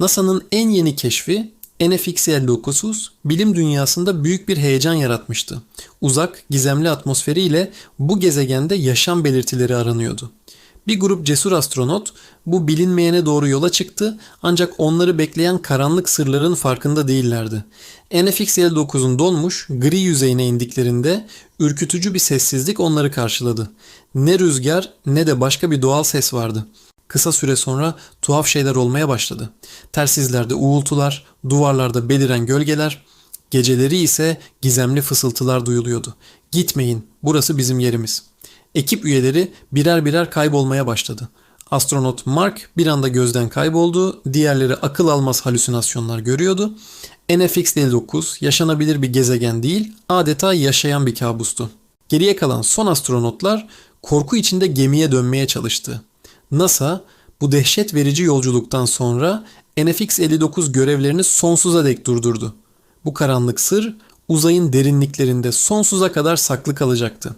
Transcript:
NASA'nın en yeni keşfi NFX-59 bilim dünyasında büyük bir heyecan yaratmıştı. Uzak, gizemli atmosferiyle bu gezegende yaşam belirtileri aranıyordu. Bir grup cesur astronot bu bilinmeyene doğru yola çıktı ancak onları bekleyen karanlık sırların farkında değillerdi. NFX-59'un donmuş gri yüzeyine indiklerinde ürkütücü bir sessizlik onları karşıladı. Ne rüzgar ne de başka bir doğal ses vardı. Kısa süre sonra tuhaf şeyler olmaya başladı. Tersizlerde uğultular, duvarlarda beliren gölgeler, geceleri ise gizemli fısıltılar duyuluyordu. Gitmeyin, burası bizim yerimiz. Ekip üyeleri birer birer kaybolmaya başladı. Astronot Mark bir anda gözden kayboldu, diğerleri akıl almaz halüsinasyonlar görüyordu. NFX-59 yaşanabilir bir gezegen değil, adeta yaşayan bir kabustu. Geriye kalan son astronotlar korku içinde gemiye dönmeye çalıştı. NASA bu dehşet verici yolculuktan sonra NFX-59 görevlerini sonsuza dek durdurdu. Bu karanlık sır uzayın derinliklerinde sonsuza kadar saklı kalacaktı.